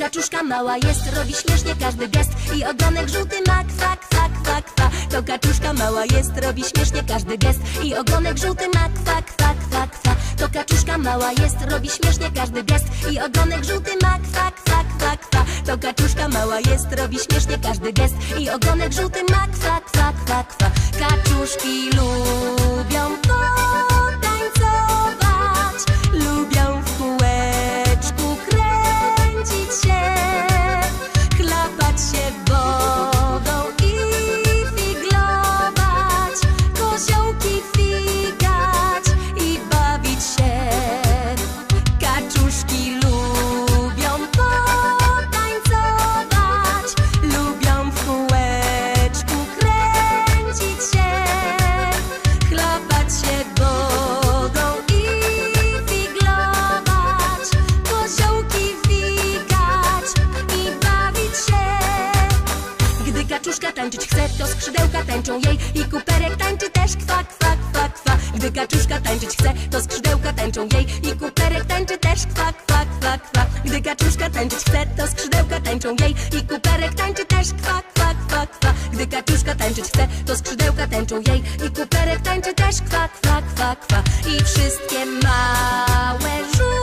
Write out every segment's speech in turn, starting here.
kaczuszka mała jest, robi śmiesznie każdy gest i ogonek żółty ma kwa, kwa, kwa, kwa. To kaczuszka mała jest, robi śmiesznie każdy gest i ogonek żółty ma kwa, kwa, kwa, kwa. To kaczuszka mała jest, robi śmiesznie każdy gest i ogonek żółty ma kwa, kwa, kwa, kwa. To kaczuszka mała jest, robi śmiesznie każdy gest i ogonek żółty ma kwa, kwa, kwa, kwa. Kaczuszki lubią tańczyć chce, to skrzydełka tańczą jej i kuperek tańczy też kwa, kwa, kwa, kwa. Gdy kaczuszka tańczyć chce, to skrzydełka tańczą jej i kuperek tańczy też kwa, kwa, kwa, kwa. Gdy kaczuszka tańczyć chce, to skrzydełka tańczą jej i kuperek tańczy też kwa, kwa, kwa, kwa. Gdy kaczuszka tańczyć chce, to skrzydełka tańczą jej i kuperek tańczy też kwa, kwa, kwa, kwa. I wszystkie małe żółte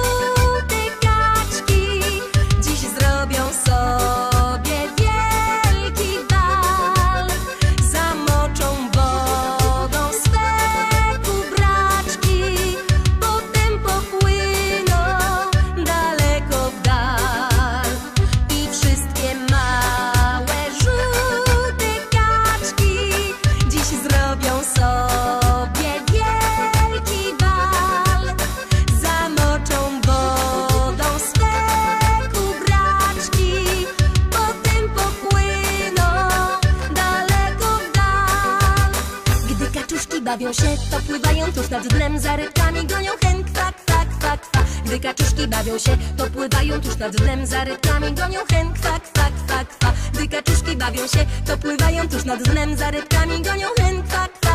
bawią się, to pływają tuż nad dnem, za rybkami gonią hen, kwa, kwa, kwa, kwa. Gdy kaczuszki bawią się, to pływają tuż nad dnem, za rybkami gonią hen, kwa, kwa, kwa, kwa. Gdy kaczuszki bawią się, to pływają tuż nad dnem, za rybkami gonią hen, kwa, kwa.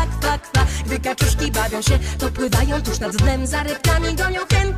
Się, to pływają tuż nad dnem, za rybkami gonią hen,